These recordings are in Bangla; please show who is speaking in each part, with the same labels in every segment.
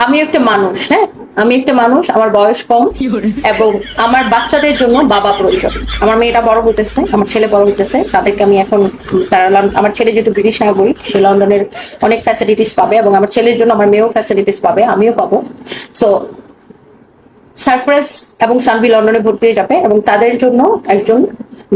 Speaker 1: আমি একটা মানুষ হ্যাঁ? আমি একটা মানুষ আমার বয়স কম এবং আমার বাচ্চাদের জন্য বাবা প্রয়োজন। আমার মেয়েটা বড় হতেছে আমার ছেলে বড় হতেছে তাদেরকে আমি এখন তারা আমার ছেলে যেহেতু ব্রিটিশ নাগরিক সে লন্ডনের অনেক ফ্যাসিলিটিস পাবে এবং আমার ছেলের জন্য আমার মেয়েও ফ্যাসিলিটিস পাবে আমিও পাবো। সো সারফ্রেস এবং সানভি লন্ডনে ভর্তি হয়ে যাবে এবং তাদের জন্য একজন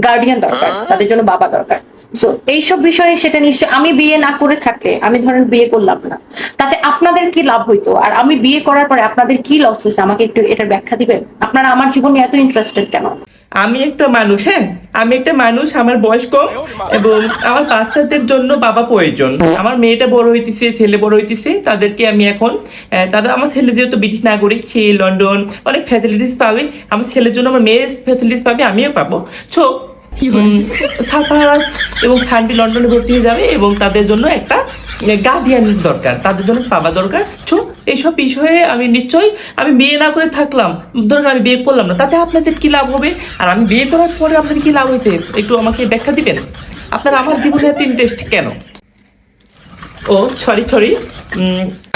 Speaker 1: গার্ডিয়ান দরকার তাদের জন্য বাবা দরকার। সো এইসব বিষয়ে সেটা নিশ্চয় আমি বিয়ে না করে থাকলে আমি ধরেন বিয়ে করলাম না তাতে আপনাদের কি লাভ হইতো? আর আমি বিয়ে করার পরে আপনাদের কি লস হয়েছে আমাকে একটু এটার ব্যাখ্যা দিবেন? আপনারা আমার জীবনে এত ইন্টারেস্টেড কেন?
Speaker 2: আমি একটা মানুষ হ্যাঁ? আমি একটা মানুষ আমার বয়স কম এবং আমার বাচ্চাদের জন্য বাবা প্রয়োজন। আমার মেয়েটা বড় হইতেছে ছেলে বড় হইতেছে তাদেরকে আমি এখন আহ, তারা আমার ছেলে যেহেতু ব্রিটিশ নাগরিক সে লন্ডন অনেক ফ্যাসিলিটিস পাবে। আমার ছেলের জন্য আমার মেয়ের ফ্যাসিলিটিস পাবে আমিও পাবো। ছো সারফারাজ এবং সানবি লন্ডনে ভর্তি হয়ে যাবে এবং তাদের জন্য একটা গার্ডিয়ান দরকার, তাদের জন্য বাবা দরকার। ছো এইসব বিষয়ে আমি নিশ্চয়ই, আমি বিয়ে না করে থাকলাম ধরুন আমি বিয়ে করলাম না, তাতে আপনাদের কি লাভ হবে? আর আমি বিয়ে করার পরে আপনাদের কি লাভ হয়েছে? একটু আমাকে ব্যাখ্যা দিবেন? আপনারা আমার জীবনে এত ইন্টারেস্ট কেন? ও সরি সরি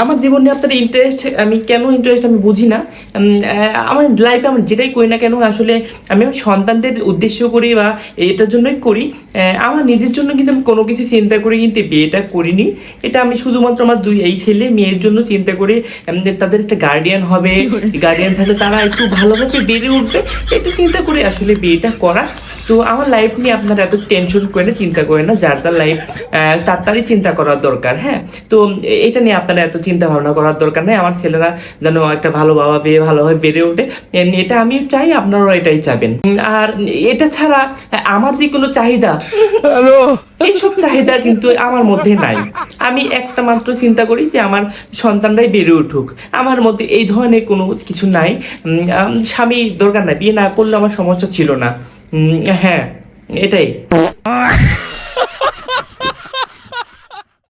Speaker 2: আমার জীবনে আপনার ইন্টারেস্ট আমি কেন ইন্টারেস্ট আমি বুঝি না। আমার লাইফে আমার যেটাই করি না কেন আসলে আমি আমার সন্তানদের উদ্দেশ্য করি বা এটার জন্যই করি। আমার নিজের জন্য কিন্তু আমি কোনো কিছু চিন্তা করে কিন্তু বিয়েটা করিনি। এটা আমি শুধুমাত্র আমার দুই এই ছেলে মেয়ের জন্য চিন্তা করে। তাদের একটা গার্ডিয়ান হবে গার্ডিয়ান থাকলে তারা একটু ভালোভাবে বেড়ে উঠবে এটা চিন্তা করে আসলে বিয়েটা করা। তো আমার লাইফ নিয়ে আপনারা এত টেনশন করে না চিন্তা করে না যার তার লাইফ তাড়াতাড়ি চিন্তা করার দরকার হ্যাঁ? তো এটা নিয়ে আপনারা এত চিন্তা ভাবনা করার দরকার নেই। আমার ছেলেরা যেন একটা ভালো বাবা পেয়ে ভালোভাবে বেড়ে ওঠে। এটা আমিও চাই আপনারাও এটাই চাবেন। আর এটা ছাড়া আমার যে কোনো চাহিদা এইসব চাহিদা কিন্তু আমার মধ্যে নাই। আমি একটা মাত্র চিন্তা করি যে আমার সন্তানরাই বেড়ে উঠুক। আমার মধ্যে এই ধরনের কোনো কিছু নাই। স্বামী দরকার নাই। বিয়ে না করলে আমার সমস্যা ছিল না। হ্যাঁ এটাই